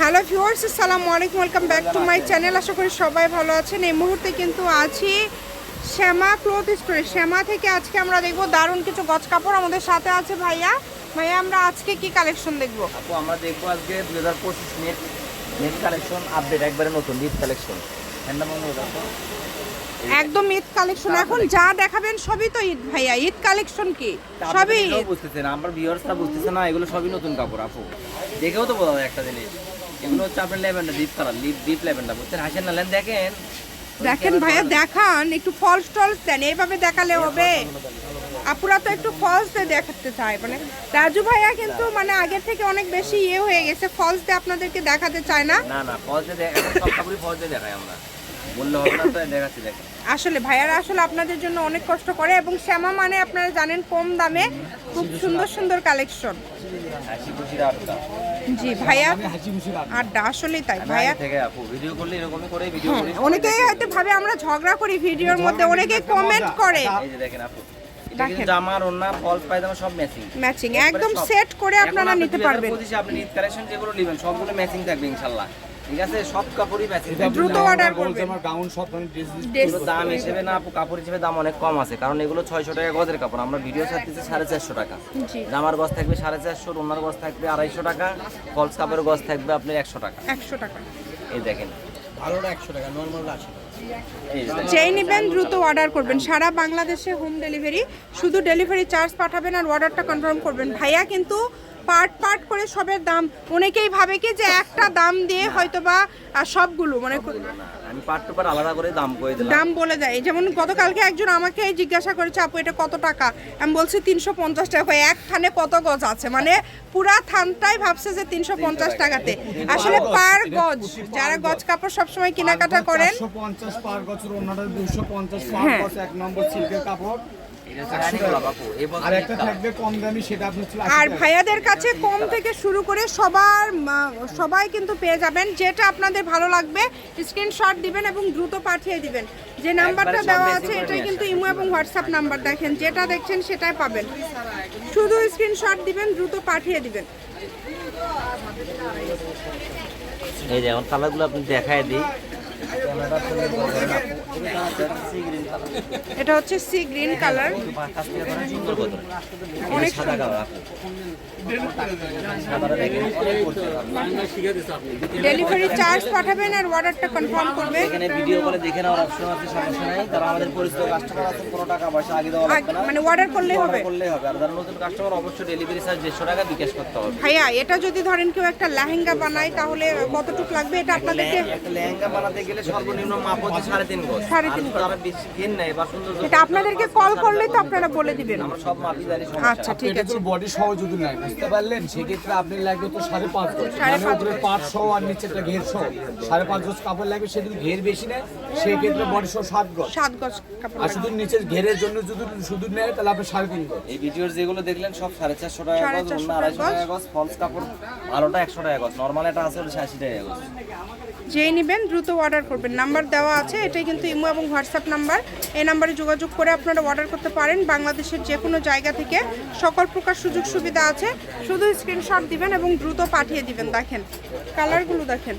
Hello viewers আসসালামু আলাইকুম welcome back to my channel আশা করি সবাই ভালো আছেন। এই মুহূর্তে কিন্তু আছি শ্যামা ক্লোথ স্টোরে। শ্যামা থেকে আজকে আমরা দেখব দারুণ কিছু গছ কাপড় আমাদের সাথে আছে ভাইয়া। ভাইয়া, আমরা আজকে কি কালেকশন দেখব? আপু, আমরা দেখব আজকে দুই হাজার পঁচিশ নেট নেট কালেকশন আপডেট একবারে নতুন লিপ কালেকশন একদম ঈদ কালেকশন এখন যা দেখাবেন সবই তো ঈদ ভাইয়া। ঈদ কালেকশন কি? সবই আমার ভিউয়ার্সরা বুঝতেছে না এগুলো সবই নতুন কাপড় আপু। দেখেও তো বোঝা যায় একটা জিনিস। এগুলো হচ্ছে আপনার lavender deep colour lip deep lavender বুঝছেন? হাসেন না দেখেন। দেখেন ভাইয়া দেখান একটু ফলস টলস দেন এইভাবে দেখালে হবে। আপুরা তো একটু ফলস দিয়ে দেখাতে চায়। মানে রাজু ভাইয়া কিন্তু মানে আগের থেকে অনেক বেশি ইয়ে হয়ে গেছে ফলস দিয়ে আপনাদেরকে দেখাতে চায় না। না না ফলসে এখন সব কাপড়ই ফলসে দেখাই আমরা। বললে হবে না তো দেখাচ্ছি দেখেন। আসলে ভাইয়ারা আসলে আপনাদের জন্য অনেক কষ্ট করে এবং শ্যামা মানে আপনারা জানেন কম দামে খুব সুন্দর সুন্দর কালেকশন। জি ভাইয়া আড্ডা আসলেই তাই। ভাইয়া থেকে আপু ভিডিও করলে এরকমই করে ভিডিও হ্যাঁ, অনেকেই হয়তো ভাবে আমরা ঝগড়া করি ভিডিওর মধ্যে অনেকে কমেন্ট করে। জামার ওন্না পায়জামা সব ম্যাচিং ম্যাচিং একদম সেট করে আপনারা নিতে পারবেন। আপনি কালেকশন যেগুলো নেবেন সবগুলো ম্যাচিং থাকবে ইনশাল্লাহ। ঠিক আছে? সব কাপড়ই দ্রুত অর্ডার করবেন। আমার গাউন সব মানে ড্রেস দাম হিসেবে না আপু কাপড় হিসেবে দাম অনেক কম আছে। কারণ এগুলো ছয়শো টাকা গজের কাপড়। আমরা ভিডিও ছাড়তেছি সাড়ে চারশো টাকা। জি। জামার গজ থাকবে ওনার গজ থাকবে আড়াইশো টাকা ফলস কাপড়ের গজ থাকবে আপনার টাকা। একশো টাকা। এই দেখেন। ভালোটা টাকা নর্মালটা। যেই নেবেন দ্রুত অর্ডার করবেন। সারা বাংলাদেশে হোম ডেলিভারি শুধু ডেলিভারি চার্জ পাঠাবেন আর অর্ডারটা কনফার্ম করবেন। ভাইয়া কিন্তু পার্ট পার্ট করে সবের দাম। অনেকেই ভাবে কি যে একটা দাম দিয়ে হয়তোবা আহ, সবগুলো মানে আমি পার্ট টু পার্ট আলাদা করে দাম করে দিলাম। দাম বলে দেয় যেমন গতকালকে একজন আমাকে জিজ্ঞাসা করেছে আপু এটা কত টাকা? আমি বলছি তিনশো পঞ্চাশ টাকা। এক থানে কত গজ আছে? মানে পুরা থানটাই ভাবছে যে তিনশো পঞ্চাশ টাকাতে। আসলে পার গজ যারা গজ কাপড় সবসময় কেনাকাটা করেন পঞ্চাশ পার বছর অন্যটা দুশো পঞ্চাশ পার হ্যাঁ। এক নম্বর সিল্কের কাপড়। আর ভাইয়াদের কাছে কম থেকে শুরু করে সবার সবাই কিন্তু পেয়ে যাবেন যেটা আপনাদের ভালো লাগবে স্ক্রিনশট দিবেন এবং দ্রুত পাঠিয়ে দিবেন। যে নাম্বারটা দেওয়া আছে এটাই কিন্তু ইমো এবং হোয়াটসঅ্যাপ নাম্বার দেখেন যেটা দেখছেন সেটাই পাবেন। শুধু স্ক্রিনশট দিবেন দ্রুত পাঠিয়ে দিবেন। এই যে এখন কালারগুলো আপনি দেখায় দিই। ধরেন। এটা হচ্ছে সি গ্রিন কালার ধরেন করে ধরেন। অনেক। ডেলিভারি চার্জ পাঠাবেন আর অর্ডারটা কনফার্ম করবেন এখানে ভিডিও কলে দেখে নেওয়ার অপশন আছে সমস্যা নাই তারা আমাদের পরিচিত কাস্টমার আছেন কোনো টাকা পয়সা আগে দেওয়া লাগবে না মানে অর্ডার করলেই হবে করলেই হবে আর যারা নতুন কাস্টমার অবশ্যই ডেলিভারি চার্জ দেড়শো টাকা বিকাশ করতে হবে ভাইয়া এটা যদি ধরেন কেউ একটা লেহেঙ্গা বানায় তাহলে কতটুকু লাগবে এটা আপনাদেরকে একটা লেহেঙ্গা বানাতে গেলে সর্বনিম্ন মাপ হচ্ছে সাড়ে তিন গজ। সাড়ে তিন আর যারা বেশি ঘেন বা সুন্দর এটা আপনাদেরকে কল করলেই তো আপনারা বলে দিবেন। আমরা সব মাপই জানি আচ্ছা ঠিক আছে। বডি সহ যদি নাই বুঝতে পারলেন? সেক্ষেত্রে আপনি লাগবে তো সাড়ে পাঁচ গজ। সাড়ে মানে পাঁচ উপরে পাঁচ সহ আর নিচেটা ঘের সহ। সাড়ে পাঁচ গজ কাপড় লাগবে সে যদি ঘের বেশি নেয় সেক্ষেত্রে বডি সহ সাত গজ। সাত গজ কাপড় আর শুধু নিচের ঘেরের জন্য যদি শুধু নেয় তাহলে আপনি সাড়ে তিন গজ। এই ভিডিওর যেগুলো দেখলেন সব সাড়ে চারশো টাকা গজ অন্য আড়াইশো টাকা গজ। ফলস কাপড় ভালোটা একশো টাকা গজ নর্মাল এটা আছে হচ্ছে আশি টাকা গজ। যেই নেবেন দ্রুত অর্ডার করবেন। নাম্বার দেওয়া আছে, এটাই কিন্তু ইমো এবং হোয়াটসঅ্যাপ নাম্বার। এই নাম্বারে যোগাযোগ করে আপনারা অর্ডার করতে পারেন। বাংলাদেশের যে কোনো জায়গা থেকে সকল প্রকার সুযোগ সুবিধা আছে। শুধু স্ক্রিনশট দিবেন এবং দ্রুত পাঠিয়ে দিবেন। দেখেন কালারগুলো দেখেন।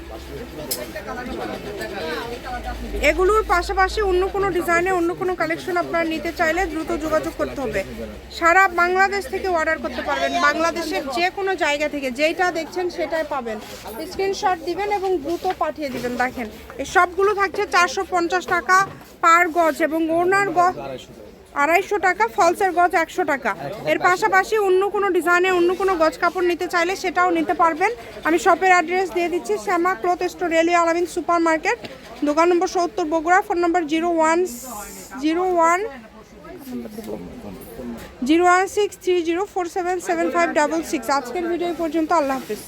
এগুলোর পাশাপাশি অন্য কোনো ডিজাইনে অন্য কোনো কালেকশন আপনারা নিতে চাইলে দ্রুত যোগাযোগ করতে হবে। সারা বাংলাদেশ থেকে অর্ডার করতে পারবেন। বাংলাদেশের যে কোনো জায়গা থেকে যেটা দেখছেন সেটাই পাবেন। স্ক্রিনশট দিবেন এবং দ্রুত পাঠিয়ে দিবেন। দেখেন, এই সবগুলো থাকছে চারশো পঞ্চাশ টাকা পার গজ এবং ওনার গজ আড়াইশো টাকা, ফলসের গজ একশো টাকা। এর পাশাপাশি অন্য কোনো ডিজাইনে অন্য কোনো গজ কাপড় নিতে চাইলে সেটাও নিতে পারবেন। আমি শপের অ্যাড্রেস দিয়ে দিচ্ছি, শ্যামা ক্লথ স্টোর রেলিয়া আলামিন সুপার মার্কেট দোকান নম্বর সত্তর, Bogura, phone number zero one zero one zero one six three zero four seven seven five double six. আজকের ভিডিও পর্যন্ত, আল্লাহ হাফিজ।